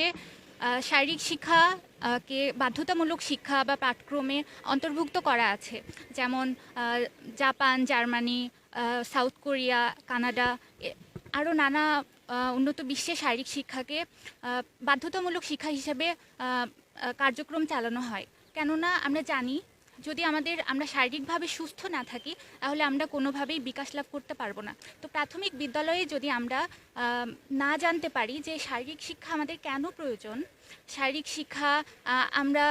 যে শারীরিক শিক্ষা কে বাধ্যতামূলক শিক্ষা বা পাঠক্রমে অন্তর্ভুক্ত করা আছে। যেমন Japan, Germany South Korea, Canada আরও নানা উন্নত বিশ্বে শারীরিক শিক্ষাকে বাধ্যতামূলক শিক্ষা হিসেবে কার্যক্রম চালানো হয়। কেননা আমরা জানি যদি আমাদের, আমরা শারীরিকভাবে সুস্থ না থাকি, তাহলে আমরা কোনোভাবেই বিকাশ লাভ করতে পারব না। তো প্রাথমিক বিদ্যালয়ে যদি আমরা না জানতে পারি যে শারীরিক শিক্ষা আমাদের কেন প্রয়োজন, শারীরিক শিক্ষা আমরা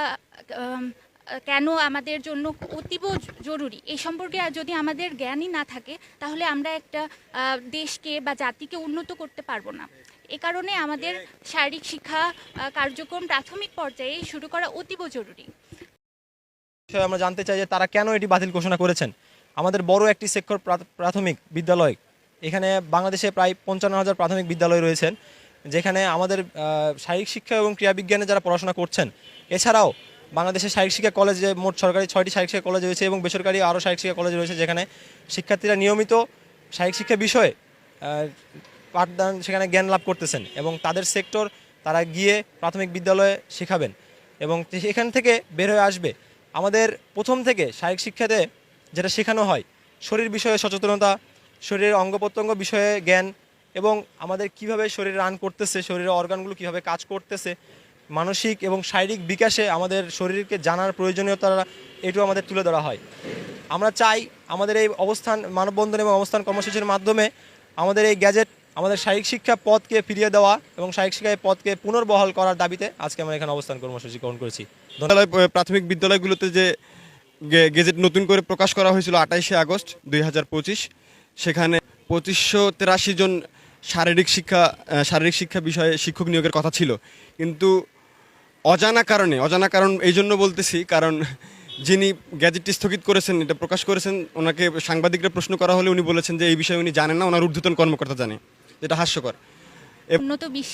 কেন আমাদের জন্য অতীব জরুরি এই সম্পর্কে যদি আমাদের জ্ঞানই না থাকে, তাহলে আমরা একটা দেশকে বা জাতিকে উন্নত করতে পারব না। এ কারণে আমাদের শারীরিক শিক্ষা কার্যক্রম প্রাথমিক পর্যায়ে শুরু করা অতীব জরুরি। আমরা জানতে চাই যে তারা কেন এটি বাতিল ঘোষণা করেছেন। আমাদের বড় একটি শিক্ষক প্রা- প্রাথমিক বিদ্যালয়, এখানে বাংলাদেশে প্রায় পঞ্চান্ন হাজার প্রাথমিক বিদ্যালয় রয়েছেন, যেখানে আমাদের শারীরিক শিক্ষা এবং ক্রীড়াবিজ্ঞানে যারা পড়াশোনা করছেন, এছাড়াও বাংলাদেশের শারীরিক শিক্ষা কলেজে মোট সরকারি ছয়টি শারীরিক শিক্ষা কলেজ রয়েছে এবং বেসরকারি আরও শারীরিক শিক্ষা কলেজ রয়েছে, যেখানে শিক্ষার্থীরা নিয়মিত শারীরিক শিক্ষা বিষয়ে পাঠদান সেখানে জ্ঞান লাভ করতেছেন এবং তাদের সেক্টর তারা গিয়ে প্রাথমিক বিদ্যালয়ে শেখাবেন এবং সেখান থেকে বের হয়ে আসবে। আমাদের প্রথম থেকে শারীরিক শিক্ষাতে যেটা শেখানো হয়, শরীর বিষয়ে সচেতনতা, শরীরের অঙ্গ প্রত্যঙ্গ বিষয়ে জ্ঞান এবং আমাদের কীভাবে শরীর রান করতেছে, শরীরের অর্গানগুলো কীভাবে কাজ করতেছে, মানসিক এবং শারীরিক বিকাশে আমাদের শরীরকে জানার প্রয়োজনীয়তা এটু আমাদের তুলে ধরা হয়। আমরা চাই আমাদের এই অবস্থান, মানববন্ধন এবং অবস্থান কর্মসূচির মাধ্যমে আমাদের এই গ্যাজেট আমাদের শারীরিক শিক্ষা পদকে ফিরিয়ে দেওয়া এবং শারীরিক শিক্ষা এই পদকে পুনর্বহাল করার দাবিতে আজকে আমরা এখানে অবস্থান কর্মসূচি গ্রহণ করেছি। বিদ্যালয় প্রাথমিক বিদ্যালয়গুলোতে যে গেজেট নতুন করে প্রকাশ করা হয়েছিল আঠাইশে আগস্ট দুই হাজার পঁচিশ, সেখানে পঁচিশশো তেরাশি জন শারীরিক শিক্ষা শারীরিক শিক্ষা বিষয়ে শিক্ষক নিয়োগের কথা ছিল। কিন্তু অজানা কারণে, অজানা কারণ এই জন্য বলতেছি, কারণ যিনি গ্যাজেটটি স্থগিত করেছেন, এটা প্রকাশ করেছেন, ওনাকে সাংবাদিকরা প্রশ্ন করা হলে উনি বলেছেন যে এই বিষয়ে উনি জানেন না, ওনার ঊর্ধ্বতন কর্মকর্তা জানে। যেটা হাস্যকর। উন্নত বিশ্ব